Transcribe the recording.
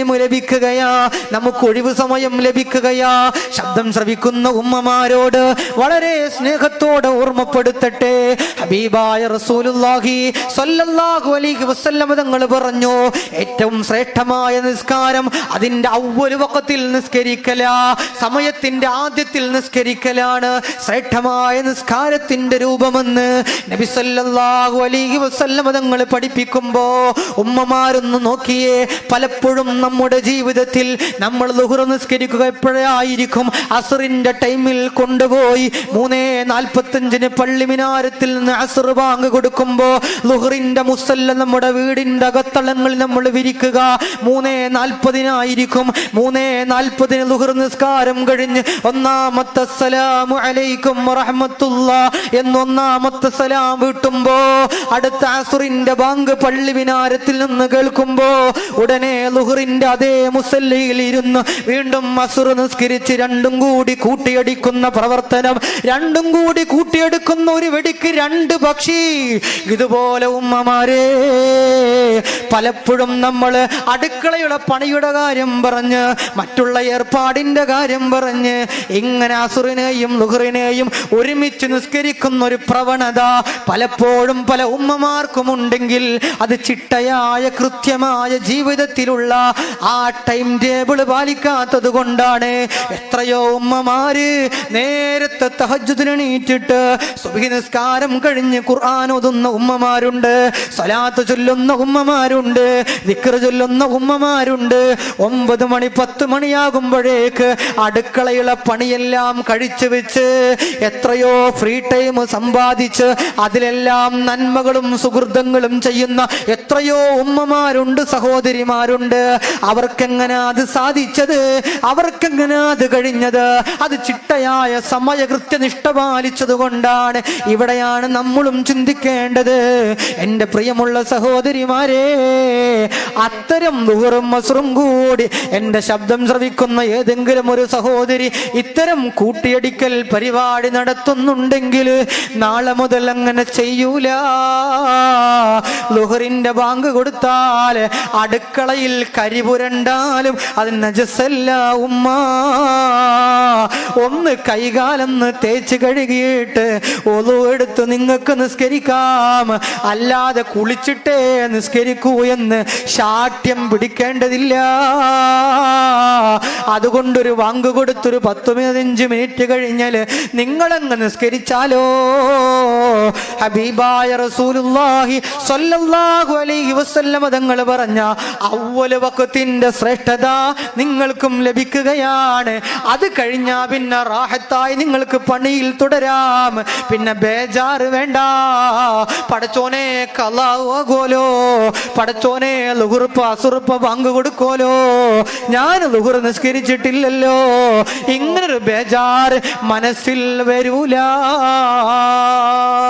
Time ലഭിക്കുകയാ. നമുക്ക് ഒഴിവ് സമയം ലഭിക്കുകയാ. ശബ്ദം ശ്രവിക്കുന്ന ഉമ്മമാരോട് വളരെ സ്നേഹത്തോടെ ഓർമ്മപ്പെടുത്തട്ടെ. ഹബീബായ റസൂലുല്ലാഹി സല്ലല്ലാഹു അലൈഹി വസല്ലം തങ്ങൾ പറഞ്ഞു ഏറ്റവും ശ്രേഷ്ഠമായ നിസ്കാരം അതിന്റെ അവ്വൽ വക്കത്തിൽ നിസ്കരിക്കല. സമയത്തിന്റെ ആദ്യത്തിൽ നിസ്കരിക്കലാണ് ശ്രേഷ്ഠമായ നിസ്കാരത്തിന്റെ രൂപമെന്ന് നബി സല്ലല്ലാഹു അലൈഹി വസല്ലം തങ്ങൾ പഠിപ്പിക്കുമ്പോ ഉമ്മമാരൊന്ന് നോക്കിയേ. പലപ്പോഴും നമ്മുടെ ജീവിതത്തിൽ നമ്മൾ ലുഹുറ നിസ്കരിക്കുക എപ്പോഴായിരിക്കും? അസറിന്റെ ടൈമിൽ കൊണ്ടുപോയി മൂന്നേ നാൽപ്പത്തഞ്ചിന് പള്ളി മിനാരത്തിൽ നിന്ന് അസർ ബാങ്ക് കൊടുക്കുമ്പോ ലുഹറിന്റെ മുസല്ല നമ്മുടെ വീടിന്റെ അകത്തളങ്ങളിൽ നമ്മൾ വിരിക്കുക. മൂന്നേ നാൽപ്പതിനായിരിക്കും. മൂന്നേ നാൽപ്പതിന് ലുഹർ നിസ്കാരം കഴിഞ്ഞ് ഒന്നാമത്തെ സലാമു അലൈക്കും റഹ്മത്തുള്ള എന്നൊന്നാമത്തെ സലാം വീട്ടുമ്പോ അടുത്ത അസുറിന്റെ ബാങ്ക് പള്ളി വിനാരത്തിൽ നിന്ന് കേൾക്കുമ്പോ ഉടനെ ലുഹറിന്റെ അതേ മുസല്ലയിൽ ഇരുന്ന്. വീണ്ടും അസുർ നിസ്കരിച്ച് രണ്ടും കൂടി കൂട്ടിയടിക്കുന്ന പ്രവർത്തനം രണ്ടും കൂടി കൂട്ടിയെടുക്കുന്ന ഒരു വെടിക്ക് രണ്ട് പക്ഷി. ഇതുപോലെ ഉമ്മമാരെ പലപ്പോഴും നമ്മൾ അടുക്കളയുടെ പണിയുടെ കാര്യം പറഞ്ഞ് മറ്റുള്ള ഏർപ്പാടിന്റെ കാര്യം പറഞ്ഞ് ഇങ്ങനെ അസുറിനെയും ലുഹറിനെയും ഒരുമിച്ച് നിസ്കരിക്കുന്ന ഒരു പ്രവണത പലപ്പോഴും പല ഉമ്മമാർക്കും ഉണ്ടെങ്കിൽ അത് ചിട്ടയായ കൃത്യമായ ജീവിതത്തിലുള്ള ആ ടൈം ടേബിൾ പാലിക്കാത്തത് കൊണ്ടാണ് എത്രയോ ഉമ്മമാര് നേരത്തെ തഹജുദിനെണീറ്റിട്ട് സുഖി സുബഹി നിസ്കാരം കഴിഞ്ഞ് ഖുർആൻ ഓതുന്ന ഉമ്മമാരുണ്ട് സ്വലാത്ത് ചൊല്ലുന്ന ഉമ്മമാരുണ്ട്. ദിക്ർ ചൊല്ലുന്ന ഉമ്മമാരുണ്ട്. ഒമ്പത് മണി പത്ത് മണിയാകുമ്പോഴേക്ക് അടുക്കളയിലെ പണിയെല്ലാം കഴിച്ചു വെച്ച് എത്രയോ ഫ്രീ ടൈം സമ്പാദിച്ച് അതിലെല്ലാം നന്മകളും സുഹൃതങ്ങളും ചെയ്യുന്ന എത്രയോ ഉമ്മമാരുണ്ട് സഹോദരിമാരുണ്ട്. അവർക്കെങ്ങനെ അത് സാധിച്ചത്? അവർക്കെങ്ങനെ അത് കഴിഞ്ഞത്? അത് ചിട്ടയായ സമയ കൃത്യനിഷ്ഠ പാലിച്ചത് കൊണ്ടാണ് ഇവിടെയാണ് നമ്മളും ചിന്തിക്കേണ്ടത്. എന്റെ പ്രിയമുള്ള സഹോദരിമാരെ അത്തരം നുഹറും മസറും കൂടി എന്റെ ശബ്ദം ശ്രവിക്കുന്ന ഏതെങ്കിലും ഒരു സഹോദരി ഇത്തരം കൂട്ടിയടിക്കൽ പരിപാടി നടത്തുന്നുണ്ടെങ്കിൽ നാളെ മുതൽ അങ്ങനെ ചെയ്യൂല. ലുഹറിന്റെ ബാങ്ക് കൊടുത്താൽ അടുക്കളയിൽ കരി പുരണ്ടാലും അത് നജസല്ല ഉമ്മ. ഒന്ന് കൈകാലെന്ന് തേച്ച് കഴുകിയിട്ട് ഒതു എടുത്ത് നിങ്ങൾക്ക് നിസ്കരിക്കാം. അല്ലാതെ കുളിച്ചിട്ടേ നിസ്കരിക്കൂ എന്ന് ശാഠ്യം പിടിക്കേണ്ടതില്ല. അതുകൊണ്ടൊരു വാങ്ക് കൊടുത്തൊരു പത്ത് പതിനഞ്ച് മിനിറ്റ് കഴിഞ്ഞാൽ നിങ്ങളങ്ങ് നിസ്കരിച്ചാലോ? ഹബീബായ റസൂലുള്ളാഹി സ്വല്ലല്ലാഹു അലൈഹി വസല്ലമ തങ്ങൾ പറഞ്ഞ അവ്വല വക്കത്തിന്റെ ശ്രേഷ്ഠത നിങ്ങൾക്കും ലഭിക്കുകയാണ്. അത് കഴിഞ്ഞാ പിന്നെ റാഹത്തായി നിങ്ങൾക്ക് പണിയിൽ തുടരാം. പിന്നെ ബേജാറ് വേണ്ട. പടച്ചോനെ കലാവോലോ പടച്ചോനെ ലുഹുറുപ്പ് അസുറുപ്പ് പങ്ക് കൊടുക്കോലോ ഞാൻ ലുഹുർ നിസ്കരിച്ചിട്ടില്ലല്ലോ ഇങ്ങനൊരു ബേജാർ മനസ്സിൽ വരൂല.